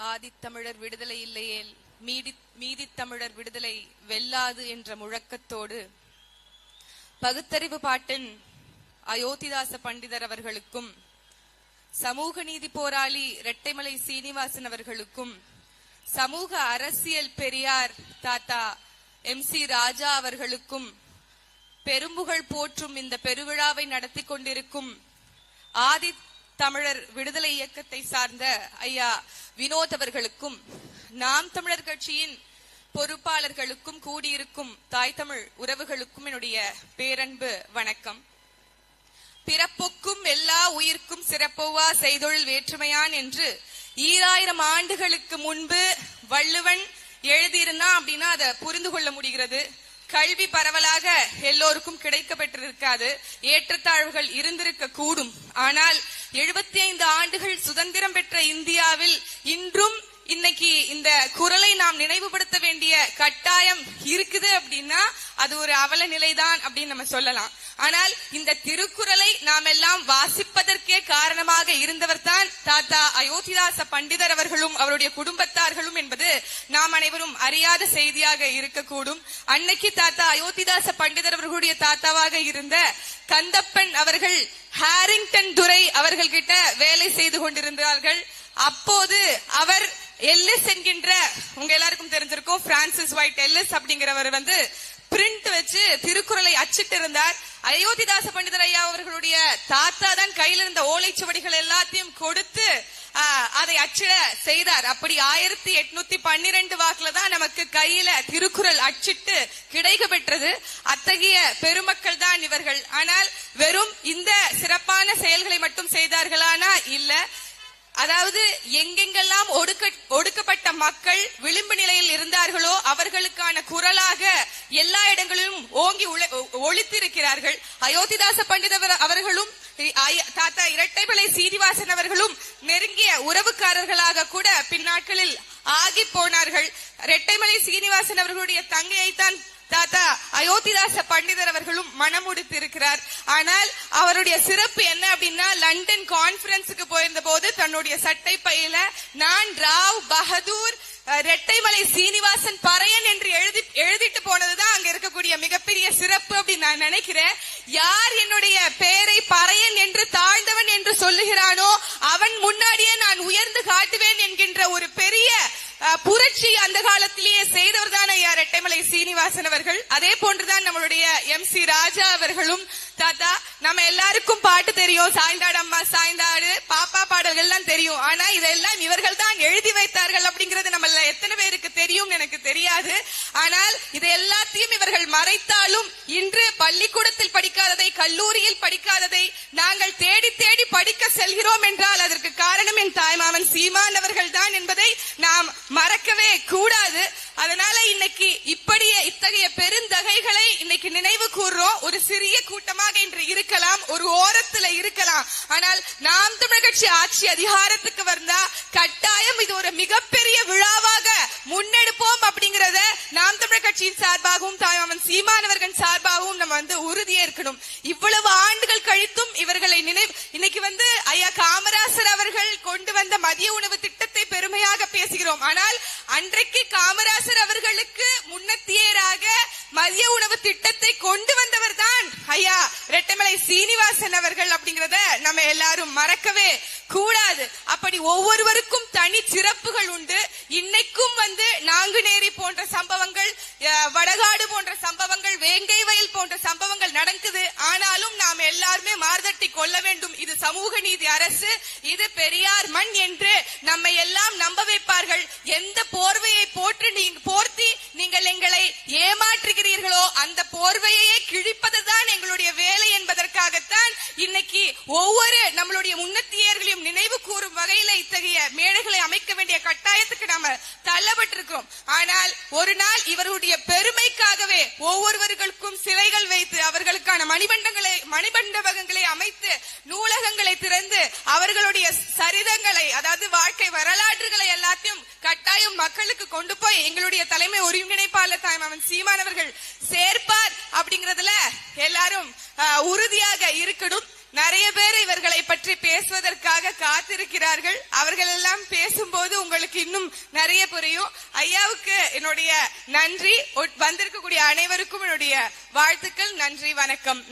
ஆதித்தமிழர் விடுதலை இல்லையேல் மீதி மீதித் விடுதலை வெல்லாது என்ற முழக்கத்தோடு பகுத்தறிவு பாட்டன் அயோத்திதாச பண்டிதர் அவர்களுக்கும் சமூக நீதி போராளி இரட்டைமலை சீனிவாசன் அவர்களுக்கும் சமூக அரசியல் பெரியார் தாத்தா எம் சி ராஜா அவர்களுக்கும் பெரும்புகழ் போற்றும் இந்த பெருவிழாவை நடத்தி கொண்டிருக்கும் ஆதி தமிழர் விடுதலை இயக்கத்தை சார்ந்த ஐயா வினோத் அவர்களுக்கும் நாம் தமிழர் கட்சியின் பொறுப்பாளர்களுக்கும் கூடியிருக்கும் தாய் தமிழ் உறவுகளுக்கும் என்னுடைய பேரன்பு வணக்கம். பிறப்புக்கும் எல்லா உயிர்க்கும் சிறப்போவா செய்தொழில் வேற்றுமையான் என்று ஈராயிரம் ஆண்டுகளுக்கு முன்பு வள்ளுவன் எழுதியிருந்தான் அப்படின்னா அதை புரிந்து கொள்ள முடிகிறது. கல்வி பரவலாக எல்லோருக்கும் கிடைக்க பெற்றிருக்காது ஏற்றத்தாழ்வுகள் இருந்திருக்க கூடும் ஆனால் எழுபத்தி ஐந்து ஆண்டுகள் சுதந்திரம் பெற்ற இந்தியாவில் இன்றும் இன்னைக்கு இந்த குரலை நாம் நினைவுபடுத்த வேண்டிய கட்டாயம் இருக்குது அப்படின்னா அது ஒரு அவல நிலைதான் அப்படின்னு நம்ம சொல்லலாம். ஆனால் இந்த திருக்குறளை நாம் எல்லாம் வாசிப்பதற்கே காரணமாக இருந்தவர் தான் தாத்தா அயோத்திதாச பண்டிதர் அவர்களும் அவருடைய குடும்பத்தார்களும் என்பது நாம் அனைவரும் அறியாத செய்தியாக இருக்கக்கூடும். அன்னைக்கு தாத்தா அயோத்திதாச பண்டிதர் அவர்களுடைய தாத்தாவாக இருந்த கந்தப்பன் அவர்கள் ஹாரிங்டன் துரை அவர்கள் கிட்ட வேலை செய்து கொண்டிருந்தார்கள். அப்போது அவர் எல்லிஸ் என்கின்ற உங்க எல்லாருக்கும் தெரிஞ்சிருக்கும் பிரான்சிஸ் ஒயிட் எல்லிஸ் அப்படிங்கிறவர் வந்து வச்சு திருக்குறளை அச்சிட்டு இருந்தார் அயோத்திதாச பண்டிதர் ஐயா அவர்களுடைய தாத்தா தான் கையில இருந்த ஓலைச்சுவடிகள் எல்லாத்தையும் கொடுத்து அதை அச்சிட செய்தார். அப்படி ஆயிரத்தி எட்நூத்தி பன்னிரெண்டு வாக்குல தான் நமக்கு கையில திருக்குறள் அச்சிட்டு கிடைக்க பெற்றது. அத்தகைய பெருமக்கள் தான் இவர்கள். ஆனால் வெறும் இந்த சிறப்பான செயல்களை மட்டும் செய்தார்களானா? இல்ல. அதாவது எங்கெங்கெல்லாம் ஒடுக்க ஒடுக்கப்பட்ட மக்கள் விளிம்பு நிலையில் இருந்தார்களோ அவர்களுக்கான குரலாக எல்லா இடங்களிலும் ஓங்கி உழ- ஒ- அயோத்திதாச பண்டிதர் அவர்களும் தாத்தா இரட்டைமலை சீனிவாசன் அவர்களும் நெருங்கிய உறவுக்காரர்களாக கூட பின்னாட்களில் ஆகி போனார்கள். இரட்டைமலை சீனிவாசன் அவர்களுடைய தங்கையைத்தான் தாத்தா அயோத்திதாச பண்டிதர் அவர்களும் மனமுடித்திருக்கிறார் ஆனால் அவருடைய சிறப்பு என்ன அப்படின்னா லண்டன் கான்பரன்ஸுக்கு போயிருந்த போது தன்னுடைய சட்டை பையில நான் ராவ் பகதூர் ரெட்டைமலை சீனிவாசன் பறையன் என்று எழுதி எழுதிட்டு போனதுதான் அங்க இருக்கக்கூடிய மிகப்பெரிய சிறப்பு அப்படின்னு நான் நினைக்கிறேன் யார் என்னுடைய பெயரை பறையன் என்று தாழ்ந்தவன் என்று சொல்லுகிறானோ அவன் முன்னாடியே நான் உயர்ந்து காட்டுவேன் என்கின்ற ஒரு பெரிய புரட்சி அந்த காலத்திலேயே செய்தவர் தான் ஐயா ரெட்டைமலை சீனிவாசன் அவர்கள். அதே போன்றுதான் நம்மளுடைய எம் சி ராஜா அவர்களும் தாத்தா நம்ம எல்லாருக்கும் பாட்டு தெரியும். சாய்ந்தாடு அம்மா சாய்ந்தாடு பாப்பா பாடல்கள்லாம் தெரியும். ஆனா இதெல்லாம் இவர்கள் தான் எழுதி வைத்தார்கள் அப்படிங்கிறது நம்ம எத்தனை பேருக்கு தெரியும் எனக்கு தெரியாது. ஆனால் இது எல்லாத்தையும் இவர்கள் மறைத்தாலும் இன்று பள்ளிக்கூடத்தில் படிக்காததை கல்லூரியில் படிக்காததை நாங்கள் தேடி தேடி படிக்க செல்கிறோம் என்றால் அதற்கு காரணம் என் தாய்மாமன் சீமான் அவர்கள் தான் என்பதை நாம் மறக்கவே கூடாது. அதனால இன்னைக்கு இப்படியே இத்தகைய பெருந்தகைகளை இன்னைக்கு நினைவு கூறுறோம் ஒரு சிறிய கூட்டமாக இன்று இருக்கலாம் ஒரு ஓரத்துல இருக்கலாம். ஆனால் நாம் தமிழ் கட்சி ஆட்சி அதிகாரத்துக்கு வந்தா கட்டாயம் இது ஒரு மிகப்பெரிய விழாவாக முன்னெடுப்போம் அப்படிங்கறத நாம் தமிழ் கட்சியின் சார்பாகவும் தாய்மாமன் சீமானவர்கள் சார்பாகவும் நம்ம வந்து உறுதியேற்கணும் இவ்வளவு ஆண்டுகள் கழித்தும் இவர்களை நினைவு இன்னைக்கு வந்து ஐயா காமராசர் அவர்கள் கொண்டு வந்த மதிய உணவு திட்டத்தை பெருமையாக பேசுகிறோம். ஆனால் அன்றைக்கு காமராசர் அவர்களுக்கு முன்னத்தியராக மதிய உணவு திட்டத்தை கொண்டு வந்தவர் தான் ஐயா ரெட்டமலை சீனிவாசன் அவர்கள் அப்படிங்கறத நம்ம எல்லாரும் மறக்கவே கூடாது. அப்படி ஒவ்வொருவருக்கும் தனி சிறப்புகள் உண்டு. இன்னைக்கும் வந்து நாங்குநேரி போன்ற சம்பவங்கள் வடகாடு போன்ற சம்பவங்கள் வேங்கை வயல் போன்ற சம்பவங்கள் நடக்குது. ஆனாலும் நாம் எல்லாருமே மார்தட்டி கொள்ள வேண்டும். இது சமூக நீதி அரசு இது பெரியார் மண் என்று நம்மை எல்லாம் நம்ப வைப்பார்கள். எந்த போர்வையை போற்று நீங்க போர்த்தி நீங்கள் எங்களை ஏமாற்றுகிறீர்களோ அந்த போர்வையே கிழிப்பதுதான் எங்களுடைய வேலை என்பதற்காகத்தான் இன்னைக்கு ஒவ்வொரு நம்மளுடைய முன்னத்தியர்களையும் வகையில இத்தகைய மேடைகளை அமைக்க வேண்டிய கட்டாயத்துக்கு நாம தள்ளப்பட்டிருக்கிறோம். ஆனால் ஒரு நாள் இவருடைய பெருமைக்காகவே ஒவ்வொருவர்களுக்கும் சிலைகள் வைத்து அவர்களுக்கான மணிமண்டங்களை மணிமண்டபங்களை அமைத்து நூலகங்களை திறந்து அவர்களுடைய சரிதங்களை அதாவது வாழ்க்கை வரலாற்றுகளை எல்லாத்தையும் கட்டாயம் மக்களுக்கு கொண்டு போய் எங்களுடைய தலைமை ஒருங்கிணைப்பாளர் தாய்மாமன் சீமானவர்கள் சேர்ப்பார் அப்படிங்கறதுல எல்லாரும் உறுதியாக இருக்கணும். நிறைய பேர் இவர்களை பற்றி பேசுவதற்காக காத்திருக்கிறார்கள். அவர்கள் எல்லாம் பேசும்போது உங்களுக்கு இன்னும் நிறைய புரியும். ஐயாவுக்கு என்னுடைய நன்றி. வந்திருக்கக்கூடிய அனைவருக்கும் என்னுடைய வாழ்த்துக்கள். நன்றி வணக்கம்.